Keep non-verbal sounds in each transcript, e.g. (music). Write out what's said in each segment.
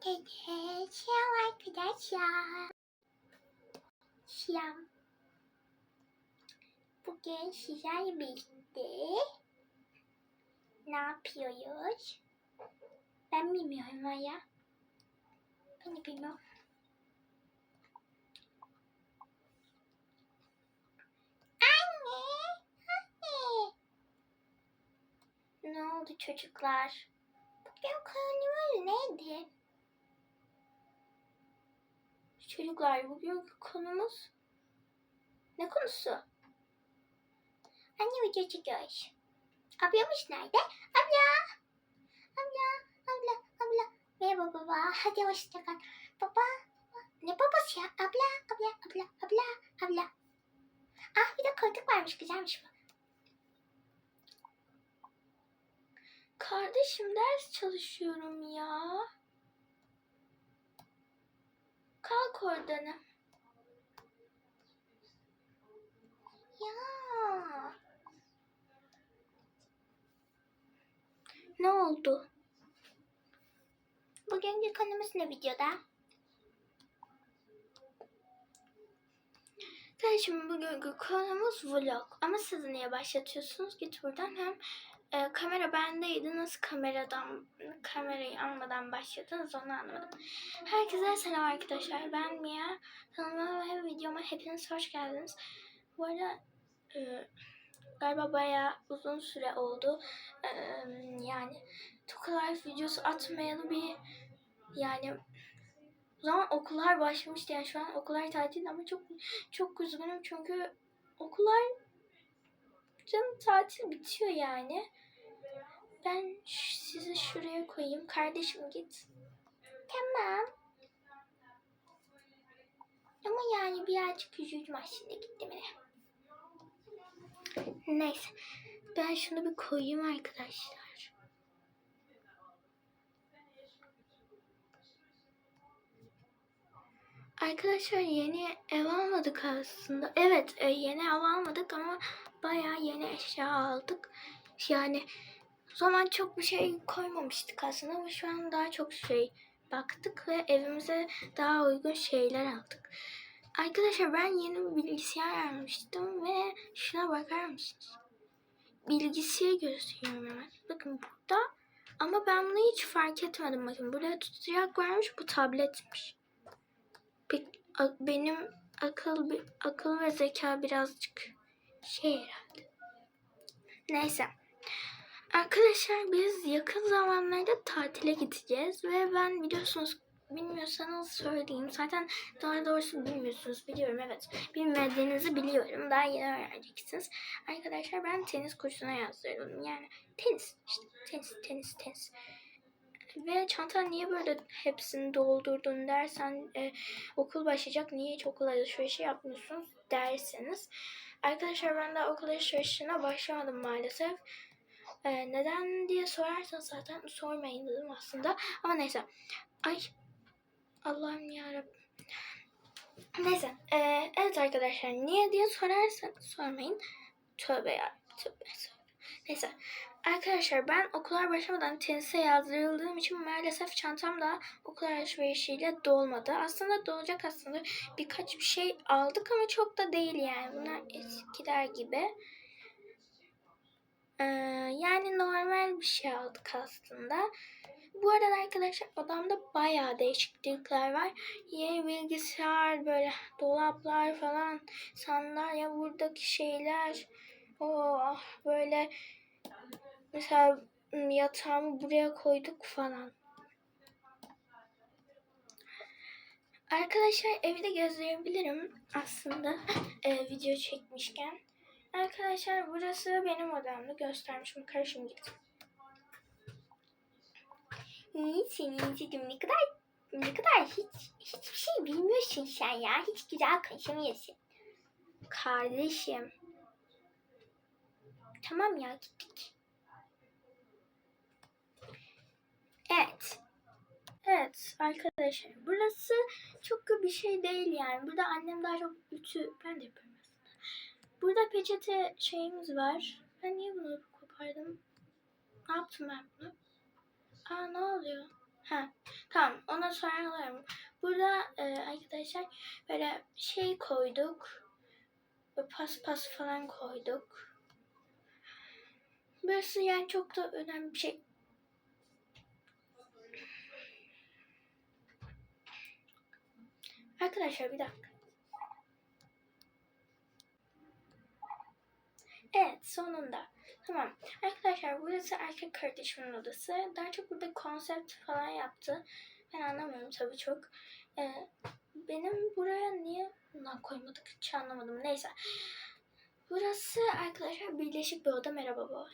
Arkadaşlar, selam arkadaşlar. Selam. Bugün sizlerle birlikte ne yapıyoruz? Ben bilmiyorum Maya. Ben de bilmiyorum. Anne, anne. Ne oldu çocuklar? Bugün konumuz neydi? Çocuklar bugünkü konumuz ne konusu? Anne video çekiyoruz. Ablamız nerede? Abla! Abla! Abla! Abla! Merhaba baba. Hadi hoşça kal. Baba! Ne babası ya? Abla! Abla! Abla! Abla! Abla! Ah bir de koltuk varmış. Güzelmiş bu. Kardeşim ders çalışıyorum ya. Kalk oradan. Ya. Ne oldu? Bugünkü konumuz ne videoda? Kardeşim bugünkü konumuz vlog. Ama siz niye başlatıyorsunuz? Git buradan hem e, kamera bendeydi. Nasıl kameradan kamerayı almadan başladınız onu anlamadım. Herkese selam arkadaşlar. Ben Mia. Kanalıma ve videoma hepiniz hoş geldiniz. Bu arada e, galiba bayağı uzun süre oldu. E, yani Toka Life videosu atmayalı bir yani o zaman okullar başlamıştı yani şu an okullar tatil ama çok çok üzgünüm çünkü okullar canım tatil bitiyor yani. Ben sizi şuraya koyayım. Kardeşim git. Tamam. Ama yani birazcık üzüldüm aslında gittiğimine. Neyse. Ben şunu bir koyayım arkadaşlar. Arkadaşlar yeni ev almadık aslında. Evet e, yeni ev almadık ama bayağı yeni eşya aldık. Yani o zaman çok bir şey koymamıştık aslında ama şu an daha çok şey baktık ve evimize daha uygun şeyler aldık. Arkadaşlar ben yeni bir bilgisayar almıştım ve şuna bakar mısınız? Bilgisayarı gösteriyorum hemen. Bakın burada ama ben bunu hiç fark etmedim. Bakın buraya tutacak varmış bu tabletmiş. Benim akıl akıl ve zeka birazcık şey herhalde. Neyse. Arkadaşlar biz yakın zamanlarda tatile gideceğiz ve ben biliyorsunuz bilmiyorsanız söyleyeyim. Zaten daha doğrusu bilmiyorsunuz biliyorum evet. Bilmediğinizi biliyorum. Daha yeni öğreneceksiniz. Arkadaşlar ben tenis kursuna yazdırdım. Yani tenis işte tenis tenis tenis. Ve çantan niye böyle hepsini doldurdun dersen e, okul başlayacak niye hiç okul alışverişi yapmıyorsunuz derseniz. Arkadaşlar ben daha okul alışverişine başlamadım maalesef. E, neden diye sorarsanız zaten sormayın dedim aslında. Ama neyse. Ay Allah'ım yarabbim. Neyse. e, evet arkadaşlar niye diye sorarsanız sormayın. Tövbe ya. Tövbe tövbe. Neyse. Arkadaşlar ben okullar başlamadan tenise yazdırıldığım için maalesef çantam da okul alışverişiyle dolmadı. Aslında dolacak aslında birkaç bir şey aldık ama çok da değil yani. Bunlar eskiler gibi. Ee, yani normal bir şey aldık aslında. Bu arada arkadaşlar odamda bayağı değişiklikler var. Yeni bilgisayar, böyle dolaplar falan, sandalye, buradaki şeyler. Oh, böyle mesela yatağımı buraya koyduk falan. Arkadaşlar evi de gösterebilirim aslında (laughs) e, video çekmişken. Arkadaşlar burası benim odamdı. Göstermişim. Karışım gittim. Seni izledim. Ne kadar ne kadar hiç hiçbir şey bilmiyorsun sen ya. Hiç güzel konuşamıyorsun. Kardeşim. Tamam ya gittik. Evet. Evet arkadaşlar burası çok bir şey değil yani. Burada annem daha çok ütü ben de yapıyorum aslında. Burada peçete şeyimiz var. Ben niye bunu kopardım? Ne yaptım ben bunu? Aa ne oluyor? Ha tamam ona bana sorarlar. Burada e, arkadaşlar böyle şey koyduk. Böyle paspas falan koyduk. Burası yani çok da önemli bir şey. Arkadaşlar bir dakika. Evet sonunda. Tamam. Arkadaşlar burası erkek kardeşimin odası. Daha çok burada konsept falan yaptı. Ben anlamıyorum tabii çok. Ee, benim buraya niye bundan koymadık hiç anlamadım. Neyse. Burası arkadaşlar birleşik bir oda. Merhaba baba.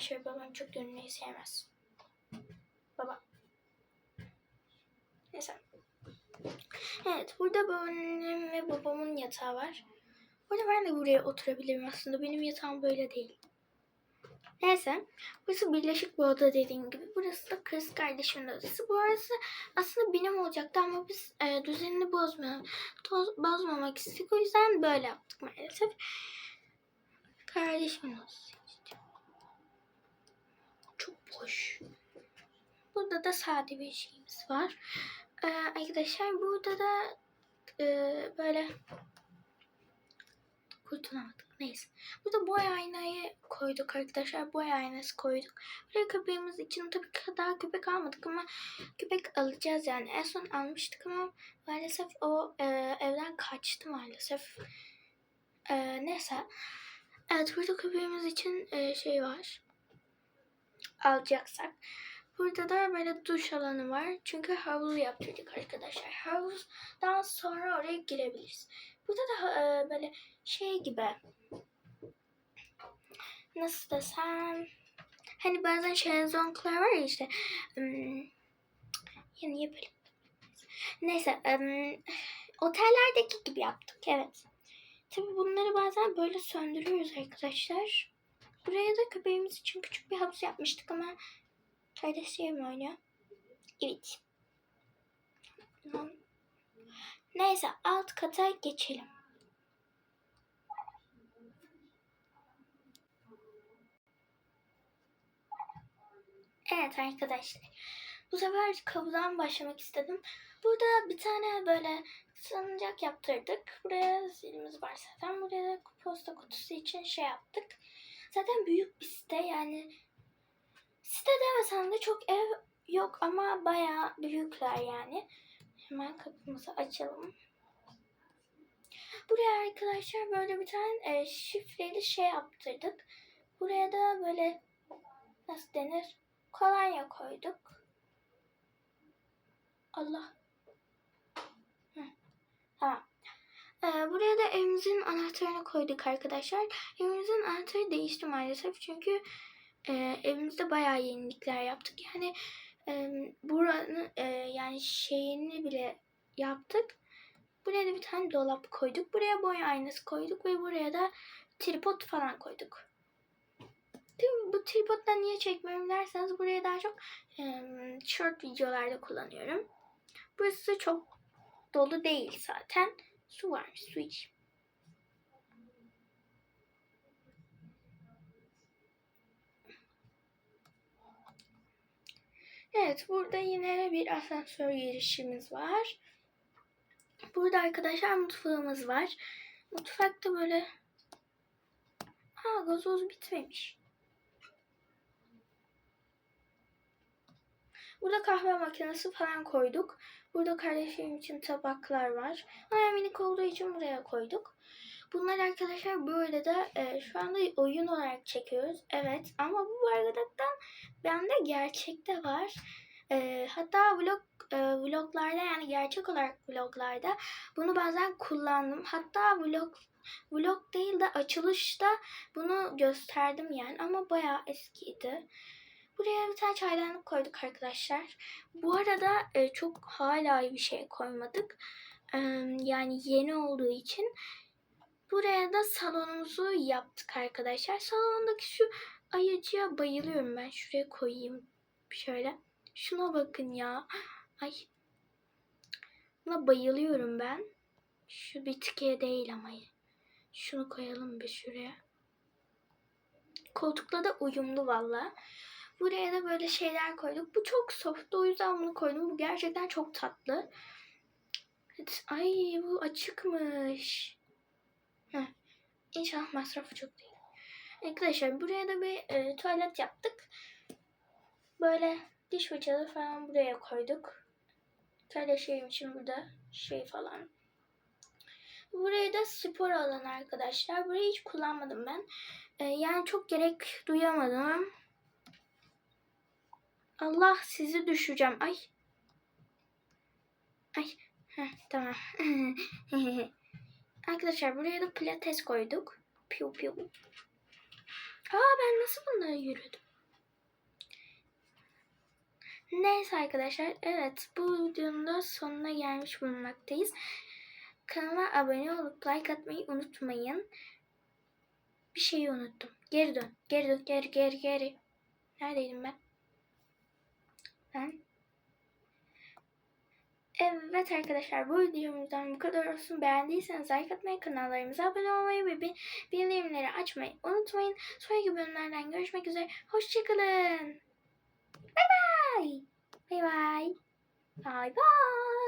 Arkadaşlar babam çok görünmeyi sevmez. Baba. Neyse. Evet burada babaannem ve babamın yatağı var. Burada ben de buraya oturabilirim aslında. Benim yatağım böyle değil. Neyse. Burası birleşik bir oda dediğim gibi. Burası da kız kardeşimin odası. Burası aslında benim olacaktı ama biz e, düzenini bozma, toz, bozmamak istedik. O yüzden böyle yaptık maalesef. Kardeşimin odası boş. Burada da sade bir şeyimiz var. Ee, arkadaşlar burada da e, böyle kurtulamadık. Neyse. Burada boy aynayı koyduk arkadaşlar. Boy aynası koyduk. Buraya köpeğimiz için tabii ki daha köpek almadık ama köpek alacağız yani. En son almıştık ama maalesef o e, evden kaçtı maalesef. E, neyse. Evet burada köpeğimiz için e, şey var. Alacaksak. Burada da böyle duş alanı var. Çünkü havlu yaptırdık arkadaşlar. Havuzdan sonra oraya girebiliriz. Burada da e, böyle şey gibi nasıl desem hani bazen şezlonglar var ya işte hmm, ya böyle neyse otellerdeki gibi yaptık evet. Tabi bunları bazen böyle söndürüyoruz arkadaşlar. Buraya da köpeğimiz için küçük bir havuz yapmıştık ama kardeşlerim oynuyor. Evet. Neyse alt kata geçelim. Evet arkadaşlar. Bu sefer kapıdan başlamak istedim. Burada bir tane böyle salıncak yaptırdık. Buraya zilimiz var zaten. Buraya da posta kutusu için şey yaptık. Zaten büyük bir site yani. Site demesem de çok ev yok ama bayağı büyükler yani. Hemen kapımızı açalım. Buraya arkadaşlar böyle bir tane e, şifreli şey yaptırdık. Buraya da böyle nasıl denir? Kolonya koyduk. Allah. Hı. Tamam. Ee, buraya da evimizin anahtarını koyduk arkadaşlar. Evimizin anahtarı değişti maalesef çünkü e, evimizde bayağı yenilikler yaptık. Yani e, buranın e, yani şeyini bile yaptık. Buraya da bir tane dolap koyduk. Buraya boy aynası koyduk ve buraya da tripod falan koyduk. Tabii bu tripoddan niye çekmiyorum derseniz buraya daha çok short videolarda kullanıyorum. Burası çok dolu değil zaten. Su varmış su iç. Evet burada yine bir asansör girişimiz var. Burada arkadaşlar mutfağımız var. Mutfakta böyle Aa gazoz bitmemiş. Burada kahve makinesi falan koyduk. Burada kardeşim için tabaklar var. Ama minik olduğu için buraya koyduk. Bunlar arkadaşlar böyle de e, şu anda oyun olarak çekiyoruz. Evet ama bu bardaktan bende gerçekte var. E, hatta vlog e, vloglarda yani gerçek olarak vloglarda bunu bazen kullandım. Hatta vlog vlog değil de açılışta bunu gösterdim yani ama bayağı eskiydi. Buraya bir tane çaydanlık koyduk arkadaşlar. Bu arada e, çok hala bir şey koymadık. E, yani yeni olduğu için. Buraya da salonumuzu yaptık arkadaşlar. Salondaki şu ayıcıya bayılıyorum ben. Şuraya koyayım şöyle. Şuna bakın ya. Ay. Buna bayılıyorum ben. Şu bitkiye değil ama. Şunu koyalım bir şuraya. Koltukla da uyumlu valla. Buraya da böyle şeyler koyduk. Bu çok soft o yüzden bunu koydum. Bu gerçekten çok tatlı. Ay bu açıkmış. Heh. İnşallah masrafı çok değil. Arkadaşlar buraya da bir e, tuvalet yaptık. Böyle diş fırçaları falan buraya koyduk. Tuvalet şeyim için burada şey falan. Burayı da spor alanı arkadaşlar. Burayı hiç kullanmadım ben. E, yani çok gerek duyamadım. Allah sizi düşeceğim. Ay. Ay. Heh, tamam. (laughs) Arkadaşlar buraya da pilates koyduk. Piu piu. Aa ben nasıl bunları yürüdüm? Neyse arkadaşlar. Evet bu videonun da sonuna gelmiş bulunmaktayız. Kanalıma abone olup like atmayı unutmayın. Bir şeyi unuttum. Geri dön. Geri dön. Geri geri geri. Neredeydim ben? Ben Evet arkadaşlar bu videomuzdan bu kadar olsun. Beğendiyseniz like atmayı, kanallarımıza abone olmayı ve bi- bildirimleri açmayı unutmayın. Sonraki bölümlerden görüşmek üzere. Hoşçakalın. Bay bay. Bay bay. Bay bay.